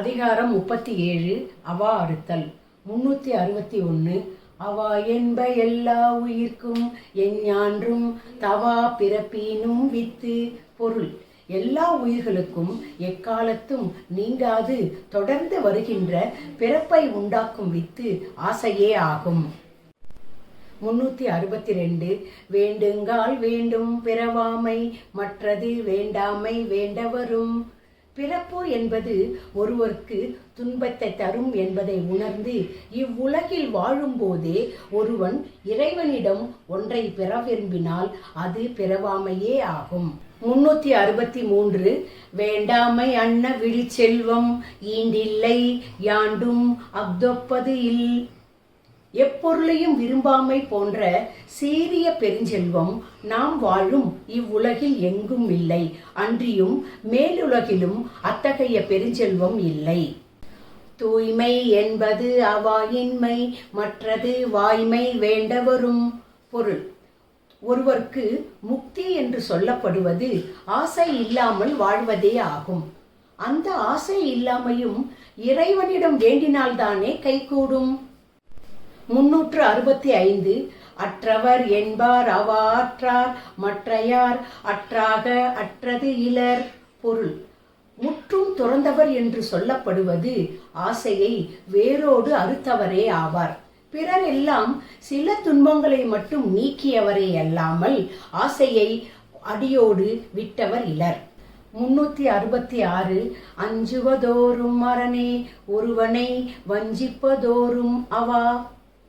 அதிகாரம் முப்பத்தி ஏழு அவா அறுத்தல் முன்னூற்றி அறுபத்தி ஒன்று அவா என்ப எல்லா உயிர்க்கும் எஞ்ஞான்றும் தவா பிறப்பினும் வித்து பொருள். எல்லா உயிர்களுக்கும் எக்காலத்தும் நீங்காது தொடர்ந்து வருகின்ற பிறப்பை உண்டாக்கும் வித்து ஆசையே ஆகும். முன்னூத்தி அறுபத்தி ரெண்டு வேண்டுங்கால் வேண்டும் பிறவாமை மற்றது வேண்டாமை வேண்டவரும் பிறப்பு என்பது ஒருவருக்கு துன்பத்தை தரும் என்பதை உணர்ந்து இவ்வுலகில் வாழும்போதே ஒருவன் இறைவனிடம் ஒன்றை பெற விரும்பினால் அது பிறவாமையே ஆகும். முன்னூத்தி அறுபத்தி மூன்று வேண்டாமை அன்ன விழிச்செல்வம் ஈண்டில்லை யாண்டும் அக்தொப்பது இல் எப்பொருளையும் விரும்பாமை போன்ற சீரிய பெருஞ்செல்வம் நாம் வாழும் இவ்வுலகில் எங்கும் இல்லை. அன்றியும் மேலுலகிலும் அத்தகைய பெருஞ்செல்வம் இல்லை. தூய்மை என்பது அவாயின்மை மற்றது வாய்மை வேண்டவரும் பொருள். ஒருவருக்கு முக்தி என்று சொல்லப்படுவது ஆசை இல்லாமல் வாழ்வதே ஆகும். அந்த ஆசை இல்லாமையும் இறைவனிடம் வேண்டினால்தானே கைகூடும்? முன்னூற்று அறுபத்தி ஐந்து. அற்றவர் என்பார் அவாற்றார் மற்றையார் அற்றாக அற்றது இலர் பொருள். முற்றும் துறந்தவர் என்று சொல்லப்படுவது ஆசையை வேரோடு அறுத்தவரே ஆவார். பிறர் எல்லாம் சில துன்பங்களை மட்டும் நீக்கியவரே அல்லாமல் ஆசையை அடியோடு விட்டவர் இலர். முன்னூத்தி அறுபத்தி ஆறு. அஞ்சுவதோறும் அரணே ஒருவனை வஞ்சிப்பதோறும் அவா.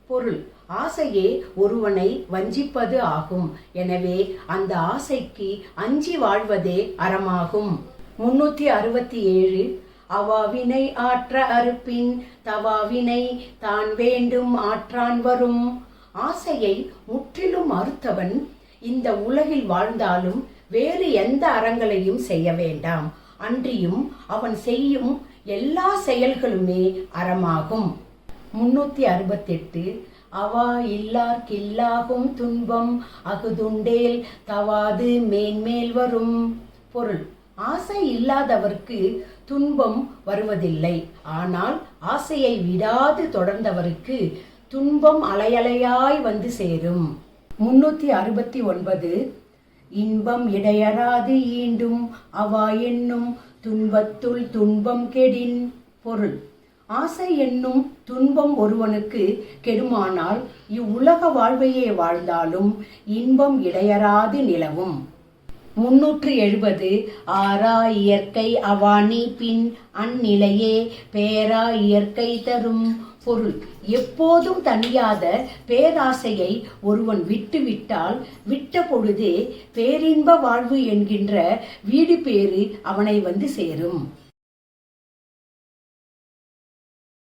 பொருள். ஆசையே ஒருவனை வஞ்சிப்பது ஆகும். எனவே அந்த ஆசைக்கு அஞ்சி வாழ்வதே அறமாகும். முன்னூத்தி அறுபத்தி ஏழு. அவாவினை ஆற்ற அறுப்பின் தவாவினை தான் வேண்டும் ஆற்றான் வரும். ஆசையை முற்றிலும் அறுத்தவன் இந்த உலகில் வாழ்ந்தாலும் வேறு எந்த அறங்களையும் செய்ய வேண்டாம். அன்றியும் அவன் செய்யும் எல்லா செயல்களுமே அறமாகும். முன்னூத்தி அறுபத்தெட்டு. அவா இல்லார்க்கில்லாகும் துன்பம் அகுதுண்டேல் தவாது மேன்மேல் வரும். பொருள். ஆசை இல்லாதவர்க்கு துன்பம் வருவதில்லை. ஆனால் ஆசையை விடாது தொடர்ந்தவருக்கு துன்பம் அலையலையாய் வந்து சேரும். முன்னூத்தி அறுபத்தி ஒன்பது. இன்பம் இடையறாது ஈண்டும். அவா என்னும் துன்பத்துள் துன்பம் கெடின். பொருள். ஆசை என்னும் துன்பம் ஒருவனுக்கு கெடுமானால் இவ்வுலக வாழ்வையே வாழ்ந்தாலும் இன்பம் இடையறாது நிலவும். முன்னூற்று எழுபது. ஆறா இயற்கை அவாணி பின் அந்நிலையே பேரா இயற்கை தரும் பொருள். எப்போதும் தணியாத பேராசையை ஒருவன் விட்டுவிட்டால் விட்ட பொழுதே பேரின்ப வாழ்வு என்கின்ற வீடு பேறு அவனை வந்து சேரும்.